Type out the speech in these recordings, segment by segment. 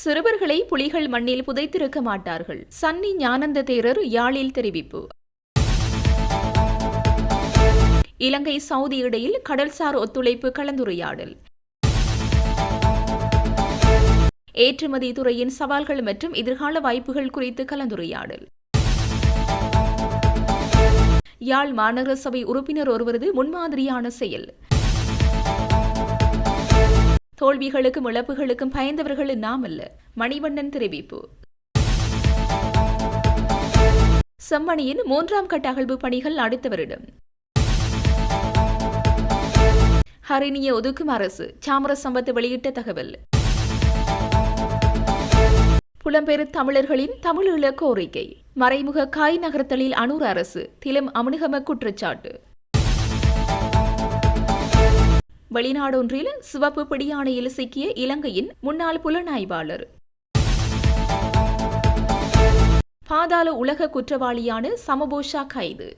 சிறுவர்களை புலிகள் மண்ணில் புதைத்திருக்க மாட்டார்கள். சன்னி ஞானந்த தேரர் யாழில் தெரிவிப்பு. இலங்கை சவுதி இடையில் கடல்சார் ஒத்துழைப்பு கலந்துரையாடல். ஏற்றுமதி துறையின் சவால்கள் மற்றும் எதிர்கால வாய்ப்புகள் குறித்து கலந்துரையாடல். யாழ் மாநகர சபை உறுப்பினர் ஒருவரது முன்மாதிரியான செயல். தோல்விகளுக்கும் இழப்புகளுக்கும் பயந்தவர்கள் நாம் அல்ல. மணிவண்ணன் தெரிவிப்பு. செம்மணியின் மூன்றாம் கட்ட அகழ்வு பணிகள் அடுத்த வருடம். ஹரிணிய ஒதுக்கும் அரசு. சாமர சம்பத்து வெளியிட்ட தகவல். புலம்பெயர் தமிழர்களின் தமிழீழ கோரிக்கை. மறைமுக காய் நகர்த்தலில் அனூர் அரசு. திலம் அமுனுகம குற்றச்சாட்டு. வெளிநாடொன்றில் சிவப்பு பிடியானையில் சிக்கிய இலங்கையின் முன்னாள் புலனாய்வாளர். பாதாள உலக குற்றவாளியான சமபோஷா கைது.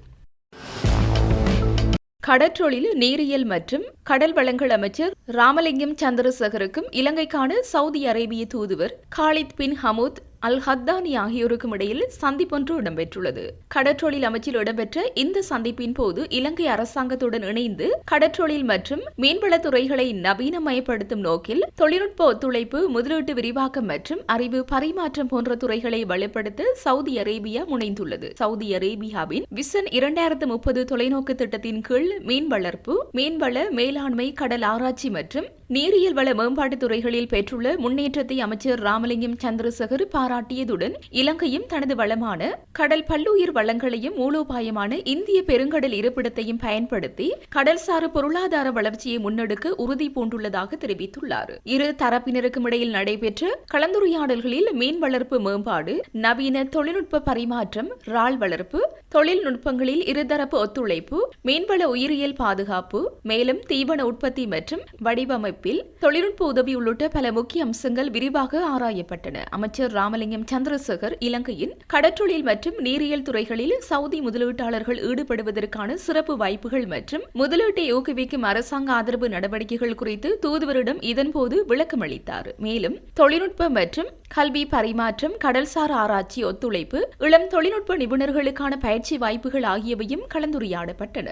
கடற்றொழில் நீரியல் மற்றும் கடல் வளங்கள் அமைச்சர் ராமலிங்கம் சந்திரசேகருக்கும் இலங்கைக்கான சவுதி அரேபிய தூதுவர் காலித் பின் ஹமூத் அல் ஹத்தானி ஆகியோருக்கும் இடையில் சந்திப்பொன்று இடம்பெற்றுள்ளது. கடற்றொழில் அமைச்சில் இடம்பெற்ற இந்த சந்திப்பின் போது இலங்கை அரசாங்கத்துடன் இணைந்து கடற்றொழில் மற்றும் மீன்வளத்துறைகளை நவீனமயப்படுத்தும் நோக்கில் தொழில்நுட்ப ஒத்துழைப்பு முதலீட்டு விரிவாக்கம் மற்றும் அறிவு பரிமாற்றம் போன்ற துறைகளை வலுப்படுத்த சவுதி அரேபியா முனைந்துள்ளது. சவுதி அரேபியாவின் விசன் இரண்டாயிரத்து முப்பது தொலைநோக்கு திட்டத்தின் கீழ் மீன் வளர்ப்பு மீன்வள மேலாண்மை கடல் ஆராய்ச்சி மற்றும் நீரியல் வள மேம்பாட்டு துறைகளில் பெற்றுள்ள முன்னேற்றத்தை அமைச்சர் ராமலிங்கம் சந்திரசேகர் பாராட்டியதுடன் இலங்கையும் தனது வளமான கடல் பல்லுயிர் வளங்களையும் மூலோபாயமான இந்திய பெருங்கடல் இருப்பிடத்தையும் பயன்படுத்தி கடல்சார் பொருளாதார வளர்ச்சியை முன்னெடுக்க உறுதி பூண்டுள்ளதாக தெரிவித்துள்ளார். இரு தரப்பினருக்கும் இடையில் நடைபெற்ற கலந்துரையாடல்களில் மீன் வளர்ப்பு மேம்பாடு நவீன தொழில்நுட்ப பரிமாற்றம் ரால் வளர்ப்பு தொழில்நுட்பங்களில் இருதரப்பு ஒத்துழைப்பு மீன்வள உயிரியல் பாதுகாப்பு மேலும் தீவன உற்பத்தி மற்றும் வடிவமைப்பு அமைப்பில் தொழில்நுட்ப உதவி உள்ளிட்ட பல முக்கிய அம்சங்கள் விரிவாக ஆராயப்பட்டன. அமைச்சர் ராமலிங்கம் சந்திரசேகர் இலங்கையின் கடற்றொழில் மற்றும் நீரியல் துறைகளில் சவுதி முதலீட்டாளர்கள் ஈடுபடுவதற்கான சிறப்பு வாய்ப்புகள் மற்றும் முதலீட்டை ஊக்குவிக்கும் அரசாங்க ஆதரவு நடவடிக்கைகள் குறித்து தூதுவரிடம் இதன்போது விளக்கமளித்தார் மேலும் தொழில்நுட்ப மற்றும் கல்வி பரிமாற்றம் கடல்சார் ஆராய்ச்சி ஒத்துழைப்பு இளம் தொழில்நுட்ப நிபுணர்களுக்கான பயிற்சி வாய்ப்புகள் ஆகியவையும் கலந்துரையாடப்பட்டன.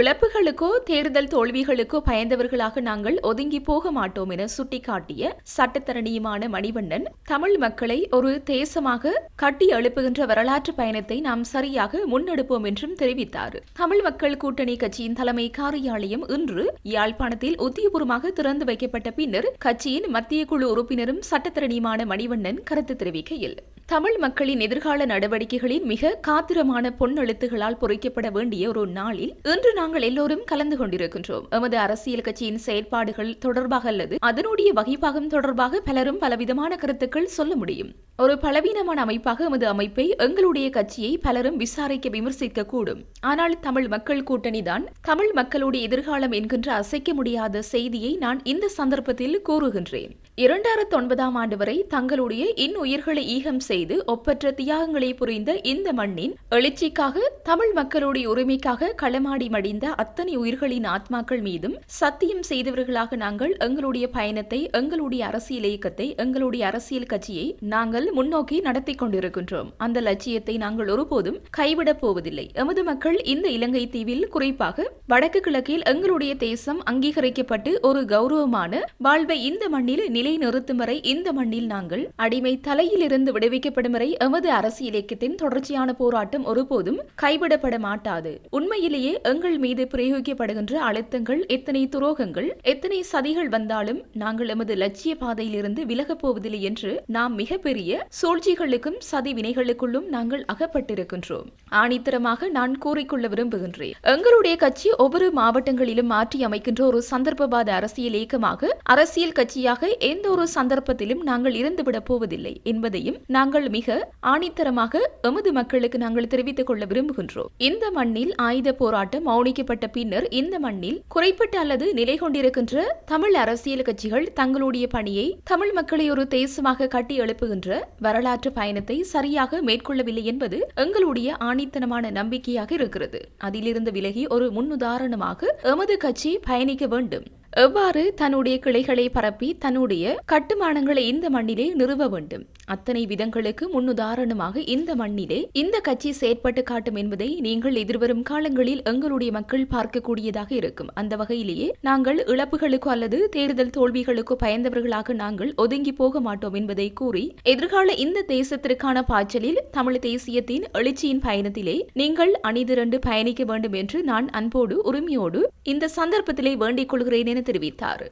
இழப்புகளுக்கோ தேர்தல் தோல்விகளுக்கோ பயந்தவர்களாக நாங்கள் ஒதுங்கி போக மாட்டோம் என சுட்டிக்காட்டிய சட்டத்தரணியுமான மணிவண்ணன் தமிழ் மக்களை ஒரு தேசமாக கட்டி எழுப்புகின்ற வரலாற்று பயணத்தை நாம் சரியாக முன்னெடுப்போம் என்றும் தெரிவித்தார். தமிழ் மக்கள் கூட்டணி கட்சியின் தலைமை காரியாலயம் இன்று யாழ்ப்பாணத்தில் உத்தியபூர்வமாக திறந்து வைக்கப்பட்ட பின்னர் கட்சியின் மத்திய குழு உறுப்பினரும் சட்டத்தரணியுமான மணிவண்ணன் கருத்து தெரிவிக்கையில் தமிழ் மக்களின் எதிர்கால நடவடிக்கைகளின் மிக காத்திரமான பொன்னெழுத்துகளால் பொறிக்கப்பட வேண்டிய ஒரு நாளில் இன்று நாங்கள் எல்லோரும் கலந்து கொண்டிருக்கின்றோம். எமது அரசியல் கட்சியின் செயற்பாடுகள் தொடர்பாக அல்லது அதனுடைய வகைப்பாகம் தொடர்பாக பலரும் பலவிதமான கருத்துக்கள் சொல்ல முடியும். ஒரு பலவீனமான அமைப்பாக எமது அமைப்பை எங்களுடைய கட்சியை பலரும் விசாரிக்க விமர்சிக்க கூடும். ஆனால் தமிழ் மக்கள் கூட்டணி தான் தமிழ் மக்களுடைய எதிர்காலம் என்கின்ற அசைக்க முடியாத செய்தியை நான் இந்த சந்தர்ப்பத்தில் கூறுகின்றேன். இரண்டாயிரத்தி ஒன்பதாம் ஆண்டு வரை தங்களுடைய இன் உயிர்களை ஈகம் செய்து ஒப்பற்ற தியாகங்களை புரிந்த இந்த மண்ணின் எழுச்சிக்காக தமிழ் மக்களுடைய உரிமைக்காக களமாடி மடிந்த அத்தனை உயிர்களின் ஆத்மாக்கள் மீதும் சத்தியம் செய்தவர்களாக நாங்கள் எங்களுடைய பயணத்தை எங்களுடைய அரசியல் இயக்கத்தை எங்களுடைய அரசியல் கட்சியை நாங்கள் முன்னோக்கி நடத்தி கொண்டிருக்கின்றோம். அந்த லட்சியத்தை நாங்கள் ஒருபோதும் கைவிடப் போவதில்லை. எமது மக்கள் இந்த இலங்கை தீவில் குறிப்பாக வடக்கு கிழக்கில் எங்களுடைய தேசம் அங்கீகரிக்கப்பட்டு ஒரு கௌரவமான வாழ்வை இந்த மண்ணில் நிலைநிறுத்தும் வரை இந்த மண்ணில் நாங்கள் அடிமை தலையிலிருந்து விடுவிக்கப்படும் வரை எமது அரசு இலக்கியத்தின் தொடர்ச்சியான போராட்டம் ஒருபோதும் கைவிடப்பட மாட்டாது. உண்மையிலேயே எங்கள் மீது பிரயோகிக்கப்படுகின்ற அழுத்தங்கள் எத்தனை துரோகங்கள் எத்தனை சதிகள் வந்தாலும் நாங்கள் எமது லட்சிய பாதையிலிருந்து விலகப் போவதில்லை என்று நாம் மிகப்பெரிய சூழ்ச்சிகளுக்கும் சதி வினைகளுக்குள்ளும் நாங்கள் அகப்பட்டிருக்கின்றோம். ஆணித்தரமாக நான் கூறிக்கொள்ள விரும்புகின்றேன். எங்களுடைய கட்சி ஒவ்வொரு மாவட்டங்களிலும் மாற்றி அமைக்கின்ற ஒரு சந்தர்ப்பவாத அரசியல் இயக்கமாக அரசியல் கட்சியாக எந்த ஒரு சந்தர்ப்பத்திலும் நாங்கள் இறந்துவிடப் போவதில்லை என்பதையும் நாங்கள் மிக ஆணித்தரமாக எமது மக்களுக்கு நாங்கள் தெரிவித்துக் கொள்ள விரும்புகின்றோம். இந்த மண்ணில் ஆயுத போராட்டம் மௌனிக்கப்பட்ட பின்னர் இந்த மண்ணில் குறைப்பட்ட அல்லது நிலை கொண்டிருக்கின்ற தமிழ் அரசியல் கட்சிகள் தங்களுடைய பணியை தமிழ் மக்களை ஒரு தேசமாக கட்டி எழுப்புகின்ற வரலாற்று பயணத்தை சரியாக மேற்கொள்ளவில்லை என்பது எங்களுடைய ஆணித்தனமான நம்பிக்கையாக இருக்கிறது. அதிலிருந்து விலகி ஒரு முன்னுதாரணமாக எமது கட்சி பயணிக்க வேண்டும். எவ்வாறு தன்னுடைய கிளைகளை பரப்பி தன்னுடைய கட்டுமானங்களை இந்த மண்ணிலே நிறுவ வேண்டும்? அத்தனை விதங்களுக்கு முன்னுதாரணமாக இந்த மண்ணிலே இந்த கட்சி செயற்பட்டு காட்டும் என்பதை நீங்கள் எதிர்வரும் காலங்களில் எங்களுடைய மக்கள் பார்க்கக்கூடியதாக இருக்கும். அந்த வகையிலேயே நாங்கள் இழப்புகளுக்கோ அல்லது தேர்தல் தோல்விகளுக்கோ பயந்தவர்களாக நாங்கள் ஒதுங்கி போக மாட்டோம் என்பதை கூறி எதிர்கால இந்த தேசத்திற்கான பாய்ச்சலில் தமிழ் தேசியத்தின் எழுச்சியின் பயணத்திலே நீங்கள் அணிதிரண்டு பயணிக்க வேண்டும் என்று நான் அன்போடு உரிமையோடு இந்த சந்தர்ப்பத்திலே வேண்டிக் கொள்கிறேன் என தெரிவித்தார்.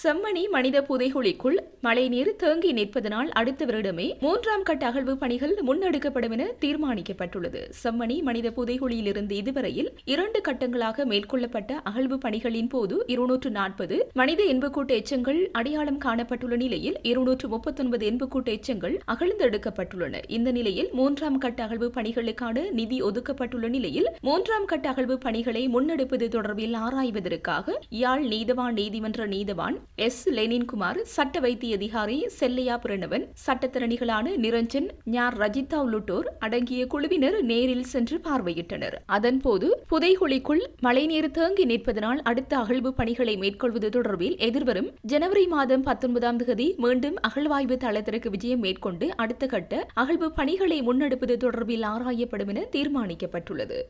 செம்மணி மனித புதைகுழிக்குள் மழைநீர் தேங்கி நிற்பதனால் அடுத்த வருடமே மூன்றாம் கட்ட அகழ்வு பணிகள் முன்னெடுக்கப்படும் என தீர்மானிக்கப்பட்டுள்ளது. செம்மணி மனித புதைகுழியிலிருந்து இதுவரையில் இரண்டு கட்டங்களாக மேற்கொள்ளப்பட்ட அகழ்வு பணிகளின் போது இருநூற்று நாற்பது மனித எண்புக்கூட்டு எச்சங்கள் அடையாளம் காணப்பட்டுள்ள நிலையில் இருநூற்று முப்பத்தொன்பது எண்புக்கூட்டு எச்சங்கள் அகழ்ந்தெடுக்கப்பட்டுள்ளன. இந்த நிலையில் மூன்றாம் கட்ட அகழ்வு பணிகளுக்கான நிதி ஒதுக்கப்பட்டுள்ள நிலையில் மூன்றாம் கட்ட அகழ்வு பணிகளை முன்னெடுப்பது தொடர்பில் ஆராய்வதற்காக யாழ் நீதவான் நீதிமன்ற நீதவான் எஸ். லெனின்குமார் சட்ட வைத்திய அதிகாரி செல்லையா பிரணவன் சட்டத்திறனிகளான நிரஞ்சன் ஞார் ரஜிதா உள்ளிட்டோர் அடங்கிய குழுவினர் நேரில் சென்று பார்வையிட்டனர். அதன்போது புதைகுழிக்குள் மழைநீர் தேங்கி நிற்பதனால் அடுத்த அகழ்வு பணிகளை மேற்கொள்வது தொடர்பில் எதிர்வரும் ஜனவரி மாதம் பத்தொன்பதாம் தேதி மீண்டும் அகழ்வாய்வு தளத்திற்கு விஜயம் மேற்கொண்டு அடுத்த கட்ட அகழ்வு பணிகளை முன்னெடுப்பது தொடர்பில் ஆராயப்படும் என தீர்மானிக்கப்பட்டுள்ளது.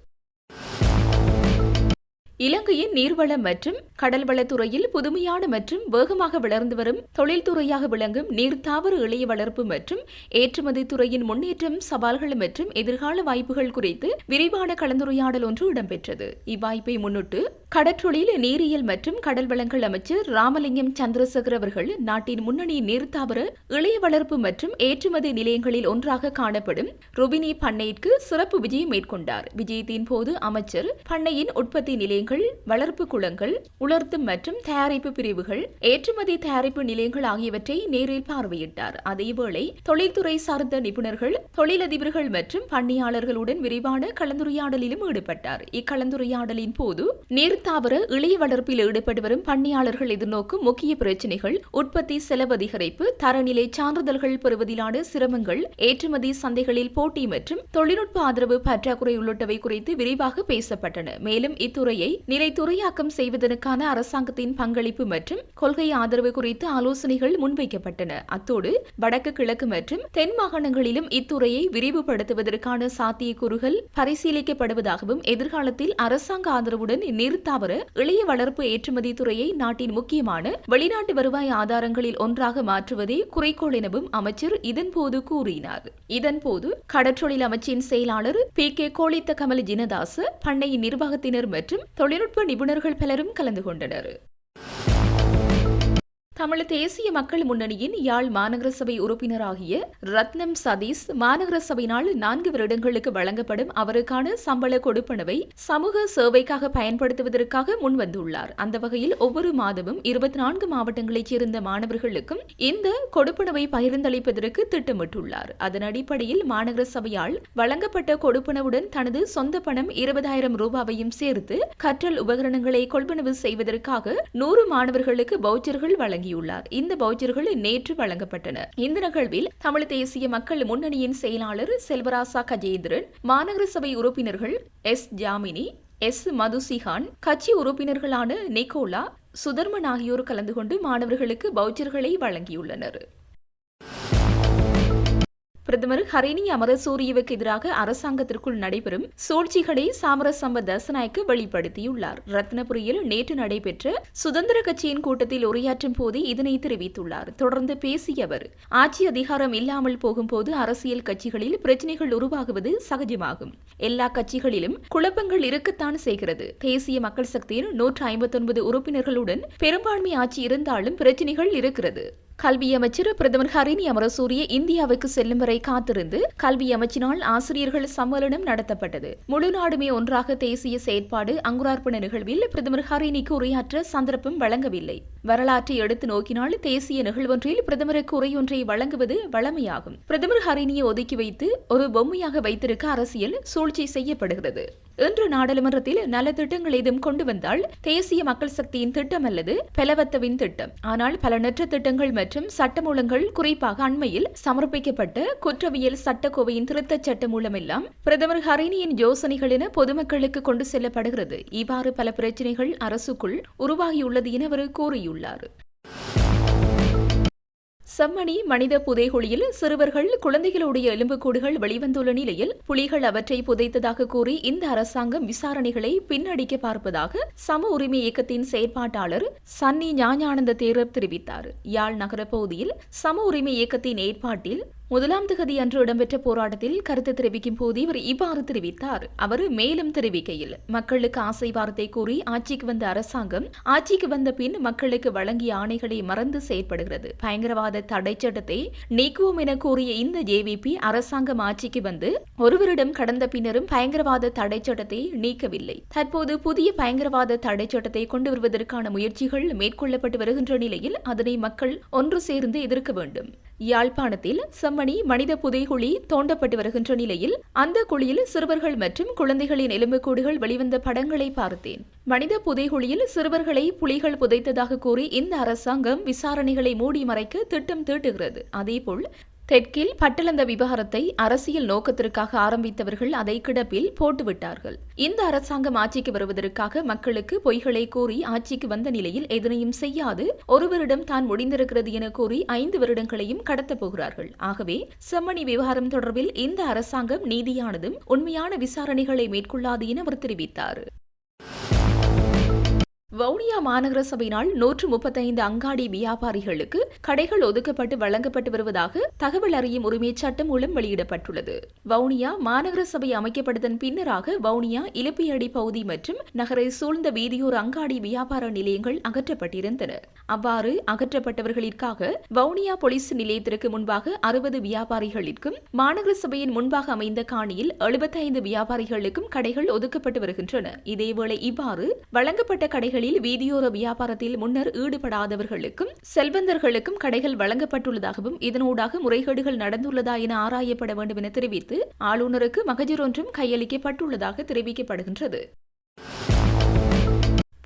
இலங்கையின் நீர்வளம் மற்றும் கடல்வளத்துறையில் புதுமையான மற்றும் வேகமாக வளர்ந்து வரும் தொழில்துறையாக விளங்கும் நீர்த்தாவர இளைய வளர்ப்பு மற்றும் ஏற்றுமதி துறையின் முன்னேற்றம் சவால்கள் மற்றும் எதிர்கால வாய்ப்புகள் குறித்து விரிவான கலந்துரையாடல் ஒன்று இடம்பெற்றது. இவ்வாய்ப்பை முன்னிட்டு கடற்றொழில் நீரியல் மற்றும் கடல் வளங்கள் அமைச்சர் ராமலிங்கம் சந்திரசேகர் அவர்கள் நாட்டின் முன்னணி நீர்த்தாவர இளைய வளர்ப்பு மற்றும் ஏற்றுமதி நிலையங்களில் ஒன்றாக காணப்படும் ருபினி பண்ணைக்கு சிறப்பு விஜயம் மேற்கொண்டார். விஜயத்தின் போது அமைச்சர் பண்ணையின் உற்பத்தி நிலையங்கள் வளர்ப்பு குளங்கள் உலர்த்தும் மற்றும் தயாரிப்பு பிரிவுகள் ஏற்றுமதி தயாரிப்பு நிலையங்கள் ஆகியவற்றை நேரில் பார்வையிட்டார். அதேவேளை தொழில்துறை சார்ந்த நிபுணர்கள் தொழிலதிபர்கள் மற்றும் பணியாளர்களுடன் விரிவான கலந்துரையாடலிலும் ஈடுபட்டார். இக்கலந்துரையாடலின் போது நீர்த்தாவர இளைய வளர்ப்பில் ஈடுபட்டு வரும் பணியாளர்கள் எதிர்நோக்கும் முக்கிய பிரச்சினைகள் உற்பத்தி செலவு அதிகரிப்பு தரநிலை சான்றிதழ்கள் பெறுவதிலான சிரமங்கள் ஏற்றுமதி சந்தைகளில் போட்டி மற்றும் தொழில்நுட்ப ஆதரவு பற்றாக்குறை உள்ளிட்டவை குறித்து விரிவாக பேசப்பட்டன. மேலும் இத்துறையை நிலைத்துறையாக்கம் செய்வதற்கான அரசாங்கத்தின் பங்களிப்பு மற்றும் கொள்கை ஆதரவு குறித்து ஆலோசனைகள் முன்வைக்கப்பட்டன. அத்தோடு வடக்கு கிழக்கு மற்றும் தென் மாகாணங்களிலும் இத்துறையை விரிவுபடுத்துவதற்கான சாத்தியக்கூறுகள் பரிசீலிக்கப்படுவதாகவும் எதிர்காலத்தில் அரசாங்க ஆதரவுடன் நீர்த்தாவர இளைய வளர்ப்பு ஏற்றுமதி துறையை நாட்டின் முக்கியமான வெளிநாட்டு வருவாய் ஆதாரங்களில் ஒன்றாக மாற்றுவதே குறிக்கோள் எனவும் அமைச்சர் இதன்போது கூறினார். இதன்போது கடற்றொழில் அமைச்சின் செயலாளர் பி கே கோளித்த கமல் ஜினதாச பண்ணையின் நிர்வாகத்தினர் மற்றும் தொழில்நுட்ப நிபுணர்கள் பலரும் கலந்து கொண்டனர். தமிழ் தேசிய மக்கள் முன்னணியின் யாழ் மாநகர சபை உறுப்பினராகிய ரத்னம் சதீஷ் மாநகர சபையினால் நான்கு வருடங்களுக்கு வழங்கப்படும் அவருக்கான சம்பள கொடுப்பனவை சமூக சேவைக்காக பயன்படுத்துவதற்காக முன்வந்துள்ளார். அந்த வகையில் ஒவ்வொரு மாதமும் இருபத்தி நான்கு மாவட்டங்களைச் சேர்ந்த மாணவர்களுக்கும் இந்த கொடுப்பனவை பகிர்ந்தளிப்பதற்கு திட்டமிட்டுள்ளார். அதன் அடிப்படையில் மாநகர சபையால் வழங்கப்பட்ட கொடுப்பனவுடன் தனது சொந்த பணம் இருபதாயிரம் ரூபாவையும் சேர்த்து கற்றல் உபகரணங்களை கொள்வனவு செய்வதற்காக நூறு மாணவர்களுக்கு பவுச்சர்கள் வழங்கி வழங்கியுள்ளார். இந்த வவுச்சர்கள் நேற்று வழங்கப்பட்டன. இந்த நிகழ்வில் தமிழ் தேசிய மக்கள் முன்னணியின் செயலாளர் செல்வராசா கஜேந்திரன் மாநகர சபை உறுப்பினர்கள் எஸ். ஜாமினி எஸ். மதுசிகான் கட்சி உறுப்பினர்களான நிக்கோலா சுதர்மன் ஆகியோர் கலந்து கொண்டு மாணவர்களுக்கு பவுச்சர்களை வழங்கியுள்ளனர். பிரதமர் ஹரிணி அமரசூரியவுக்கு எதிராக அரசாங்கத்திற்குள் நடைபெறும் சூழ்ச்சிகளை சாமரசம்ப தசநாயக்கு வெளிப்படுத்தியுள்ளார். ரத்னபுரியில் நேற்று நடைபெற்ற சுதந்திர கட்சியின் கூட்டத்தில் உரையாற்றும் போது இதனை தெரிவித்துள்ளார். தொடர்ந்து பேசிய அவர் ஆட்சி அதிகாரம் இல்லாமல் போகும்போது அரசியல் கட்சிகளில் பிரச்சினைகள் உருவாகுவது சகஜமாகும். எல்லா கட்சிகளிலும் குழப்பங்கள் இருக்கத்தான் செய்கிறது. தேசிய மக்கள் சக்தியின் நூற்று ஐம்பத்தொன்பது உறுப்பினர்களுடன் பெரும்பான்மை ஆட்சி இருந்தாலும் பிரச்சினைகள் இருக்கிறது. கல்வி அமைச்சர் பிரதமர் ஹரிணி அமரசூரிய இந்தியாவுக்கு செல்லும் வரை காத்திருந்து கல்வி அமைச்சினால் ஆசிரியர்கள் சம்மேளனம் நடத்தப்பட்டது. முழு நாடுமே ஒன்றாக தேசிய செயற்பாடு அங்குரார்ப்பண நிகழ்வில் பிரதமர் ஹரிணிக்கு உரையாற்ற சந்தர்ப்பம் வழங்கவில்லை. வரலாற்றை எடுத்து நோக்கினால் தேசிய நிகழ்வொன்றில் பிரதமருக்கு உரையொன்றை வழங்குவது வழமையாகும். பிரதமர் ஹரிணியை ஒதுக்கி வைத்து ஒரு பொம்மையாக வைத்திருக்க அரசியல் சூழ்ச்சி செய்யப்படுகிறது. இன்று நாடாளுமன்றத்தில் நல திட்டங்கள் ஏதும் கொண்டு வந்தால் தேசிய மக்கள் சக்தியின் திட்டம் அல்லது பெலவத்தவின் திட்டம். ஆனால் பலனற்ற திட்டங்கள் மற்றும் சட்டமூலங்கள் குறிப்பாக அண்மையில் சமர்ப்பிக்கப்பட்ட குற்றவியல் சட்டக்கோவையின் திருத்தச் சட்ட மூலமெல்லாம் பிரதமர் ஹரினியின் யோசனைகள் என பொதுமக்களுக்கு கொண்டு செல்லப்படுகிறது. இவ்வாறு பல பிரச்சினைகள் அரசுக்குள் உருவாகியுள்ளது என அவர் கூறியுள்ளார். செம்மணி மனித புதைகுழியில் சிறுவர்கள் குழந்தைகளுடைய எலும்புக்கூடுகள் வெளிவந்துள்ள நிலையில் புலிகள் அவற்றை புதைத்ததாக கூறி இந்த அரசாங்கம் விசாரணைகளை பின்னடிக்க பார்ப்பதாக சம உரிமை இயக்கத்தின் செயற்பாட்டாளர் சன்னி ஞானானந்த தேரர் தெரிவித்தார். யாழ் நகர பகுதியில் சம உரிமை இயக்கத்தின் ஏற்பாட்டில் முதலாம் திகதி அன்று இடம்பெற்ற போராட்டத்தில் கருத்து தெரிவிக்கும் போது இவர் இவ்வாறு தெரிவித்தார். அவர் மேலும் தெரிவிக்கையில் மக்களுக்கு ஆசை வார்த்தை கூறி ஆட்சிக்கு வந்த அரசாங்கம் ஆட்சிக்கு வந்த பின் மக்களுக்கு வழங்கிய ஆணைகளை மறந்து செயற்படுகிறது. பயங்கரவாத தடை சட்டத்தை நீக்குவோம் என கூறிய இந்த ஜேவிபி அரசாங்கம் ஆட்சிக்கு வந்து ஒருவரிடம் கடந்த பின்னரும் பயங்கரவாத தடை சட்டத்தை நீக்கவில்லை. தற்போது புதிய பயங்கரவாத தடை சட்டத்தை கொண்டு வருவதற்கான முயற்சிகள் மேற்கொள்ளப்பட்டு வருகின்ற நிலையில் அதனை மக்கள் ஒன்று சேர்ந்து எதிர்க்க வேண்டும். யாழ்ப்பாணத்தில் செம்மணி மனித புதைகுழி தோண்டப்பட்டு வருகின்ற நிலையில் அந்த குழியில் சிறுவர்கள் மற்றும் குழந்தைகளின் எலும்புக்கூடுகள் வெளிவந்த படங்களை பார்த்தேன். மனித புதைகுழியில் சிறுவர்களை புலிகள் புதைத்ததாக கூறி இந்த அரசாங்கம் விசாரணைகளை மூடி மறைக்க திட்டம் தீட்டுகிறது. அதேபோல் தெற்கில் பட்டளந்த விவகாரத்தை அரசியல் நோக்கத்திற்காக ஆரம்பித்தவர்கள் அதை கிடப்பில் போட்டுவிட்டார்கள். இந்த அரசாங்கம் ஆட்சிக்கு வருவதற்காக மக்களுக்கு பொய்களை கூறி ஆட்சிக்கு வந்த நிலையில் எதனையும் செய்யாது. ஒருவரிடம் தான் முடிந்திருக்கிறது என கூறி ஐந்து வருடங்களையும் கடத்தப் போகிறார்கள். ஆகவே செம்மணி விவகாரம் தொடர்பில் இந்த அரசாங்கம் நீதியானதும் உண்மையான விசாரணைகளை மேற்கொள்ளாது என அவர் தெரிவித்தார். வவுனியா மாநகர சபையினால் நூற்று முப்பத்தைந்து அங்காடி வியாபாரிகளுக்கு கடைகள் ஒதுக்கப்பட்டு வழங்கப்பட்டு வருவதாக தகவல் அறியும் உரிமை சட்டம் மூலம் வெளியிடப்பட்டுள்ளது. வவுனியா மாநகர சபை அமைக்கப்பட்டதன் பின்னராக வவுனியா இலப்பியடி பகுதி மற்றும் நகரை சூழ்ந்த வீதியோர் அங்காடி வியாபார நிலையங்கள் அகற்றப்பட்டிருந்தன. அவ்வாறு அகற்றப்பட்டவர்களிற்காக வவுனியா போலீஸ் நிலையத்திற்கு முன்பாக அறுபது வியாபாரிகளுக்கும் மாநகர சபையின் முன்பாக அமைந்த காணியில் எழுபத்தைந்து வியாபாரிகளுக்கும் கடைகள் ஒதுக்கப்பட்டு வருகின்றன. இதேவேளை இவ்வாறு வழங்கப்பட்ட கடைகள் கடைகளில் வீதியோர வியாபாரத்தில் முன்னர் ஈடுபடாதவர்களுக்கும் செல்வந்தர்களுக்கும் கடைகள் வழங்கப்பட்டுள்ளதாகவும் இதனூடாக முறைகேடுகள் நடந்துள்ளதா என ஆராயப்பட வேண்டும் என தெரிவித்து ஆளுநருக்கு மகஜர் ஒன்றும் கையளிக்கப்பட்டுள்ளதாக தெரிவிக்கப்படுகின்றது.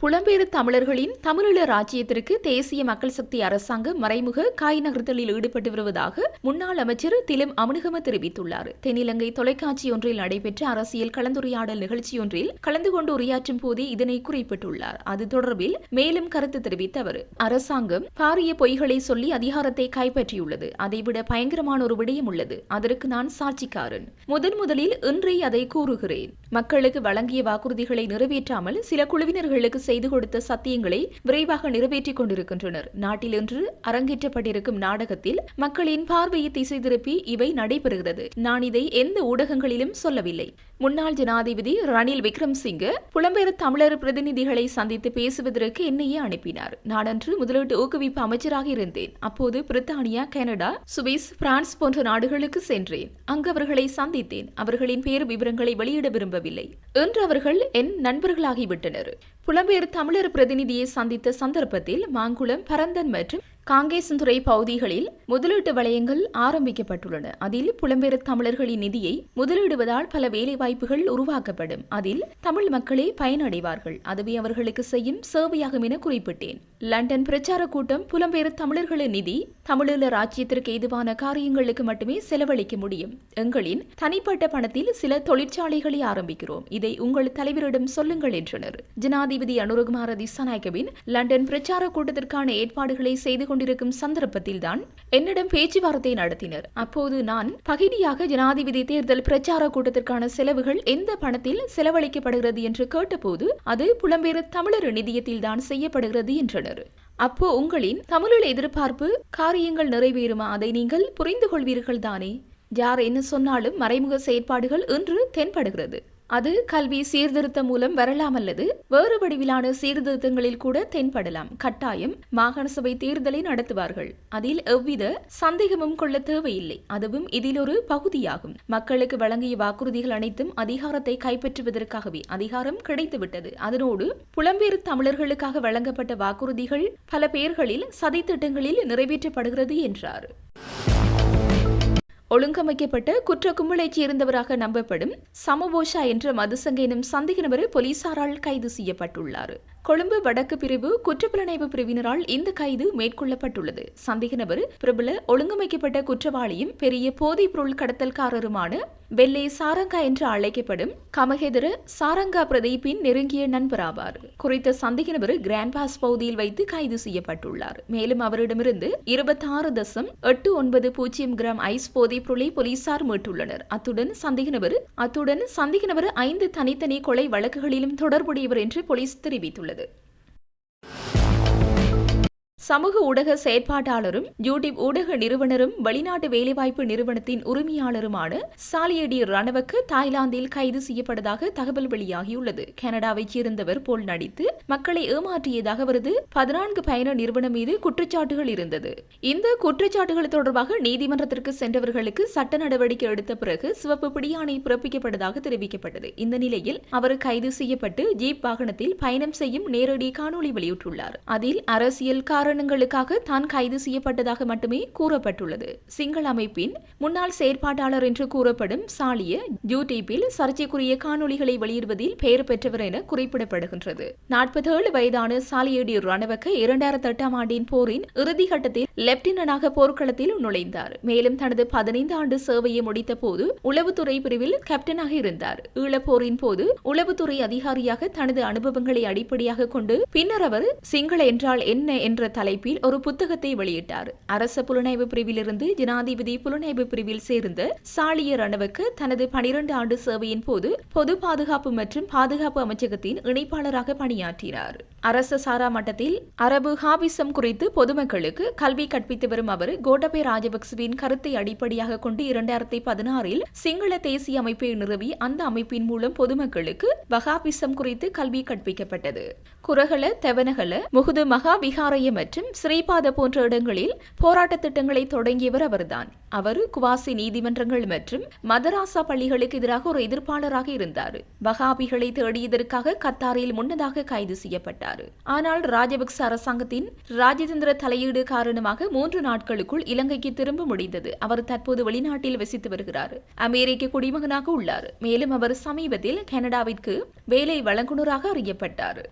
புலம்பெயர் தமிழர்களின் தமிழீழ ராஜ்யத்திற்கு தேசிய மக்கள் சக்தி அரசாங்கம் மறைமுக காய் நகர்த்தலில் ஈடுபட்டு வருவதாக முன்னாள் அமைச்சர் திலும் அமுனுகம தெரிவித்துள்ளார். தென்னிலங்கை தொலைக்காட்சி ஒன்றில் நடைபெற்ற அரசியல் கலந்துரையாடல் நிகழ்ச்சியொன்றில் கலந்து கொண்டு உரையாற்றும் போதே இதனை குறிப்பிட்டுள்ளார். அது தொடர்பில் மேலும் கருத்து தெரிவித்த அவர் அரசாங்கம் பாரிய பொய்களை சொல்லி அதிகாரத்தை கைப்பற்றியுள்ளது. அதைவிட பயங்கரமான ஒரு விடயம் உள்ளது. அதற்கு நான் சாட்சிக்காரன். முதன் முதலில் இன்றே அதை கூறுகிறேன். மக்களுக்கு வழங்கிய வாக்குறுதிகளை நிறைவேற்றாமல் சில குழுவினர்களுக்கு செய்து கொடுத்த சத்தியங்களை விரைவாக நிறைவேற்றிக் கொண்டிருக்கின்றனர். நாட்டில் இன்று அரங்கேற்றப்பட்டிருக்கும் நாடகத்தில் மக்களின் பார்வையை திசை திருப்பி இவை நடைபெறுகிறது. நான் இதை எந்த ஊடகங்களிலும் சொல்லவில்லை. முன்னாள் ஜனாதிபதி ரணில் விக்ரம்சிங்க புலம்பெயர் தமிழர் பிரதிநிதிகளை சந்தித்து பேசுவதற்கு என்னையே அனுப்பினார். நாடன்று முதலீட்டு ஊக்குவிப்பு அமைச்சராக இருந்தேன். அப்போது பிரித்தானியா கனடா சுவிஸ் பிரான்ஸ் போன்ற நாடுகளுக்கு சென்றேன். அங்கு அவர்களை சந்தித்தேன். அவர்களின் பேர் விவரங்களை வெளியிட விரும்பவில்லை. இன்று அவர்கள் என் நண்பர்களாகிவிட்டனர். புலம்பெயர் தமிழர் பிரதிநிதியை சந்தித்த சந்தர்ப்பத்தில் மாங்குளம் பரந்தன் மற்றும் காங்கேசன்துறை பகுதிகளில் முதலீட்டு வளையங்கள் ஆரம்பிக்கப்பட்டுள்ளன. அதில் புலம்பெயர் தமிழர்களின் நிதியை முதலீடுவதால் பல வேலைவாய்ப்புகள் உருவாக்கப்படும். அதில் தமிழ் மக்களே பயனடைவார்கள். அதுவே அவர்களுக்கு செய்யும் சேவையாகும் என குறிப்பிட்டேன். லண்டன் பிரச்சார கூட்டம் புலம்பெயர் தமிழர்களின் நிதி தமிழீழ ராஜ்யத்திற்கு எதுவான காரியங்களுக்கு மட்டுமே செலவழிக்க முடியும். எங்களின் தனிப்பட்ட பணத்தில் சில தொழிற்சாலைகளை ஆரம்பிக்கிறோம். இதை உங்கள் தலைவரிடம் சொல்லுங்கள் என்றனர். ஜனாதிபதி அனுரகுமார சநாயகவின் லண்டன் பிரச்சார கூட்டத்திற்கான ஏற்பாடுகளை செய்து கொண்டு கொண்டிருக்கும் சந்தர்ப்பத்தில்தான் என்னிடம் பேச்சுவார்த்தை நடத்தினர். அப்போது நான் பகிடியாக ஜனாதிபதி தேர்தல் பிரச்சார கூட்டத்திற்கான செலவுகள் எந்த பணத்தில் செலவழிக்கப்படுகிறது என்று கேட்டபோது அது புலம்பெயர் தமிழர் நிதியத்தில் தான் செய்யப்படுகிறது என்றனர். அப்போ உங்களின் தமிழில் எதிர்பார்ப்பு காரியங்கள் நிறைவேறுமா? அதை நீங்கள் புரிந்து கொள்வீர்கள் தானே யார் என்ன சொன்னாலும் மறைமுக செயற்பாடுகள் இன்று தென்படுகிறது. அது கல்வி சீர்திருத்தம் மூலம் வரலாம் அல்லது வேறு வடிவிலான சீர்திருத்தங்களில் கூட தென்படலாம். கட்டாயம் மாகாண சபை தேர்தலை நடத்துவார்கள். அதில் எவ்வித சந்தேகமும் கொள்ள தேவையில்லை. அதுவும் இதில் ஒரு பகுதியாகும். மக்களுக்கு வழங்கிய வாக்குறுதிகள் அனைத்தும் அதிகாரத்தை கைப்பற்றுவதற்காகவே அதிகாரம் கிடைத்துவிட்டது. அதனோடு புலம்பெயர் தமிழர்களுக்காக வழங்கப்பட்ட வாக்குறுதிகள் பல பேர்களில் சதித்திட்டங்களில் நிறைவேற்றப்படுகிறது என்றார். ஒழுங்கமைக்கப்பட்ட குற்ற கும்பலைச் சேர்ந்தவராக நம்பப்படும் சமபோஷா என்ற மதுசங்க எனும் சந்தேக நபர் போலீசாரால் கைது செய்யப்பட்டுள்ளார். கொழும்பு வடக்கு பிரிவு குற்றப்புலனாய்வு பிரிவினரால் இந்த கைது மேற்கொள்ளப்பட்டுள்ளது. சந்தேக நபர் பிரபல ஒழுங்கமைக்கப்பட்ட குற்றவாளியும் பெரிய போதைப் பொருள் கடத்தல்காரருமான வெள்ளை சாரங்கா என்று அழைக்கப்படும் கமகேதர சாரங்கா பிரதீப்பின் நெருங்கிய நண்பராவார். குறித்த சந்தேக நபர் கிராண்ட் பாஸ் பகுதியில் வைத்து கைது செய்யப்பட்டுள்ளார். மேலும் அவரிடமிருந்து இருபத்தி ஆறு தசம் எட்டு ஒன்பது பூஜ்ஜியம் கிராம் ஐஸ் போதைப் பொருளை போலீசார் மீட்டுள்ளனர். அத்துடன் சந்தேக நபர் அத்துடன் சந்தேக நபர் ஐந்து தனித்தனி கொலை வழக்குகளிலும் தொடர்புடையவர் என்று போலீஸ் தெரிவித்துள்ளது சமூக ஊடக செயற்பாட்டாளரும் யூடியூப் ஊடக நிறுவனரும் வெளிநாட்டு வேலைவாய்ப்பு நிறுவனத்தின் உரிமையாளருமான சாலியடி ரணவக்கு தாய்லாந்தில் கைது செய்யப்பட்டதாக தகவல் வெளியாகியுள்ளது. கனடாவைச் சேர்ந்தவர் போல் நடித்து மக்களை ஏமாற்றியதாக அவரது பதினான்கு பயண நிறுவனம் மீது குற்றச்சாட்டுகள் இருந்தது. இந்த குற்றச்சாட்டுகள் தொடர்பாக நீதிமன்றத்திற்கு சென்றவர்களுக்கு சட்ட நடவடிக்கை எடுத்த பிறகு சிவப்பு பிடியாணை பிறப்பிக்கப்பட்டதாக தெரிவிக்கப்பட்டது. இந்த நிலையில் அவர் கைது செய்யப்பட்டு ஜீப் வாகனத்தில் பயணம் செய்யும் நேரடி காணொலி வெளியிட்டுள்ளார். அதில் அரசியல் காரண காரணங்களுக்காக தான் கைது செய்யப்பட்டதாக மட்டுமே கூறப்பட்டுள்ளது. சிங்கள அமைப்பின் முன்னாள் செயற்பாட்டாளர் என்று கூறப்படும் சாலிய யூடியூப்பில் சர்ச்சைக்குரிய காணொலிகளை வெளியிடுவதில் பெயர் பெற்றவர் என குறிப்பிடப்படுகின்றது. நாற்பத்தேழு வயதான சாலியடி ரணவக்க இரண்டாயிரத்தி எட்டாம் ஆண்டின் போரின் இறுதிக்கட்டத்தில் லெப்டினனாக போர்க்களத்தில் நுழைந்தார். மேலும் தனது பதினைந்து ஆண்டு சேவையை முடித்த போது உளவுத்துறை பிரிவில் கேப்டனாக இருந்தார். ஈழப்போரின் போது உளவுத்துறை அதிகாரியாக தனது அனுபவங்களை அடிப்படையாக கொண்டு பின்னர் அவர் சிங்கள என்றால் என்ன என்ற தலை தலைப்பில் ஒரு புத்தகத்தை வெளியிட்டார். அரச புலனாய்வு பிரிவிலிருந்து ஜனாதிபதி புலனாய்வு பிரிவில் சேர்ந்த சாலிய ரணவுக்கு தனது பனிரெண்டு ஆண்டு சேவையின் போது பொது பாதுகாப்பு மற்றும் பாதுகாப்பு அமைச்சகத்தின் இணைப்பாளராக பணியாற்றினார். அரச சாரா மட்டத்தில் அரபு ஹாபிசம் குறித்து பொதுமக்களுக்கு கல்வி கற்பித்து வரும் அவர் கோட்டபய ராஜபக்சவின் கருத்தை அடிப்படையாக கொண்டு இரண்டாயிரத்தி பதினாறில் சிங்கள தேசிய அமைப்பை நிறுவி அந்த அமைப்பின் மூலம் பொதுமக்களுக்கு வகாபிசம் குறித்து கல்வி கற்பிக்கப்பட்டது. குரகல தெவனகல முகுது மகா விகாரய மற்றும் ஸ்ரீபாத போன்ற இடங்களில் போராட்ட திட்டங்களை தொடங்கியவர் அவர்தான். அவர் குவாசி நீதிமன்றங்கள் மற்றும் மதராசா பள்ளிகளுக்கு எதிராக ஒரு எதிர்ப்பாளராக இருந்தார். வகாபிகளை தேடியதற்காக கத்தாரில் முன்னதாக கைது செய்யப்பட்டார். ஆனால் ராஜபக்ச அரசாங்கத்தின் ராஜதந்திர தலையீடு காரணமாக மூன்று நாட்களுக்குள் இலங்கைக்கு திரும்ப முடிந்தது. அவர் தற்போது வெளிநாட்டில் வசித்து வருகிறார். அமெரிக்க குடிமகனாக உள்ளார். மேலும் அவர் சமீபத்தில் கனடாவிற்கு வேலை வழங்குனராக அறியப்பட்டார்.